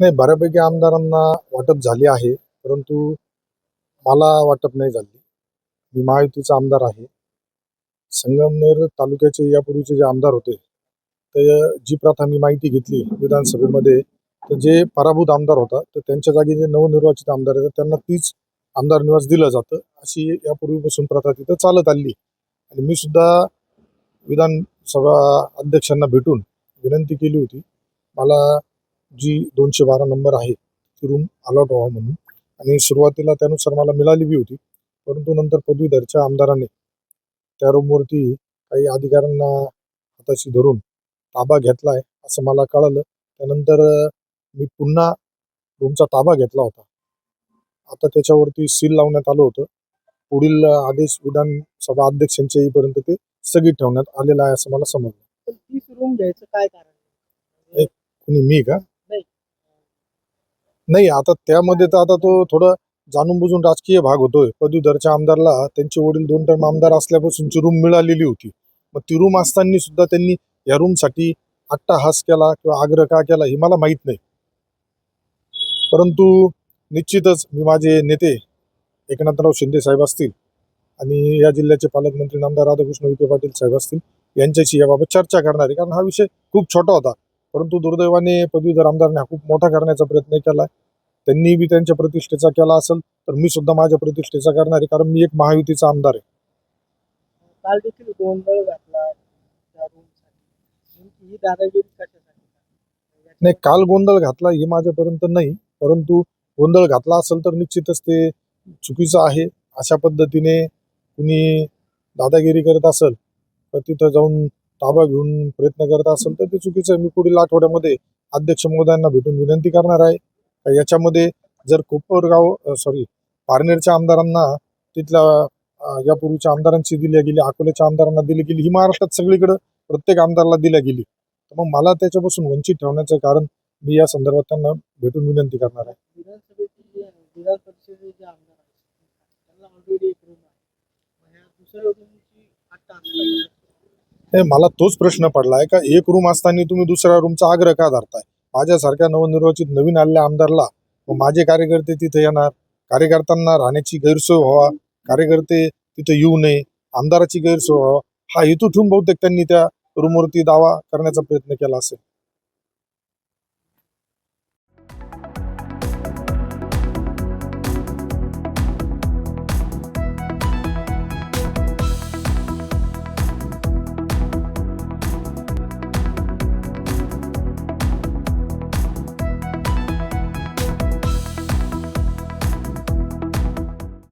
नाही बऱ्यापैकी आमदारांना वाटप झाली आहे परंतु मला वाटप नाही झाली. मी महायुतीचा आमदार आहे. संगमनेर तालुक्याचे यापूर्वीचे जे आमदार होते ते जी प्रथा मी माहिती घेतली विधानसभेमध्ये तर जे पराभूत आमदार होता तर त्यांच्या जागी जे नवनिर्वाचित आमदार आहेत त्यांना तीच आमदार निवास दिलं जातं. अशी यापूर्वीपासून प्रथा तिथं चालत आली. आणि मी सुद्धा विधानसभा अध्यक्षांना भेटून विनंती केली होती. मला जी दोनशे बारा नंबर आहे ती रूम अलॉट व्हावा म्हणून. आणि सुरुवातीला त्यानुसार मला मिळाली बी होती परंतु नंतर पदवीधरच्या आमदाराने त्या रूमवरती काही अधिकाऱ्यांना हाताशी धरून ताबा घेतला आहे असं मला कळालं. त्यानंतर मी पुन्हा रूमचा ताबा घेतला होता. आता त्याच्यावरती सील लावण्यात आलं होतं. पुढील आदेश विधानसभा अध्यक्षांच्या येईपर्यंत ते स्थगित ठेवण्यात आलेलं आहे असं मला समजलं. रूम घ्यायचं काय कारण? एक- कुणी मी का? नाही. आता त्यामध्ये तर आता तो थोडं जाणून बुजून राजकीय भाग होतोय. पदवीधरच्या आमदारला त्यांचे वडील दोन टर्म आमदार असल्यापासूनची रूम मिळालेली होती. मग ती रूम असताना सुद्धा त्यांनी या रूमसाठी अट्टाहास केला किंवा आग्रह का केला हे मला माहीत नाही. परंतु निश्चितच मी माझे नेते एकनाथराव शिंदे साहेब असतील आणि या जिल्ह्याचे पालकमंत्री नामदार राधाकृष्ण विखे पाटील साहेब असतील यांच्याशी याबाबत चर्चा करणार आहे. कारण हा विषय खूप छोटा होता. परंतु दुर्दैवाने पदवीधर आमदारांनी हा खूप मोठा करण्याचा प्रयत्न केला त्यांनी बी त्यांच्या प्रतिष्ठेचा केला असेल तर मी सुद्धा माझ्या प्रतिष्ठेचा करणार आहे कारण मी एक महायुतीचा आमदार आहे. काल देखील गोंधळ घातला. ही दादागिरी कशासाठी नाही काल गोंधळ घातला हे माझ्यापर्यंत नाही परंतु गोंधळ घातला असेल तर निश्चितच ते चुकीचं आहे. अशा पद्धतीने कुणी दादागिरी करत असेल तर तिथं जाऊन ताबा घेऊन प्रयत्न करत असेल तर ते चुकीचं आहे. मी पुढील आठवड्यामध्ये अध्यक्ष महोदयांना भेटून विनंती करणार आहे. याच्यामध्ये जर कोपरगाव सॉरी पारनेरच्या आमदारांना तिथल्या यापूर्वीच्या आमदारांची दिल्या गेली अकोल्याच्या आमदारांना दिली गेली ही महाराष्ट्रात सगळीकडं प्रत्येक आमदाराला दिल्या गेली. तर मग मला त्याच्यापासून वंचित ठेवण्याचं कारण मी या संदर्भात त्यांना भेटून विनंती करणार आहे विधानसभेचे जे विधान परिषदेचे जे आमदार आहेत त्यांना ऑलरेडी एक रूम आहे मग ह्या दुसऱ्या रूमची आत्ता असतात नाही मला तोच प्रश्न पडला आहे का एक रूम असताना तुम्ही दुसऱ्या रूमचा आग्रह का धरताय? माझ्यासारख्या नवनिर्वाचित नवीन आलेल्या आमदारला माझे कार्यकर्ते तिथे येणार कार्यकर्त्यांना राहण्याची गैरसोय व्हावा कार्यकर्ते तिथे येऊ नये आमदाराची गैरसोय व्हावा हा हेतू ठेवून बहुतेक त्यांनी त्या रूमवरती दावा करण्याचा प्रयत्न केला असेल.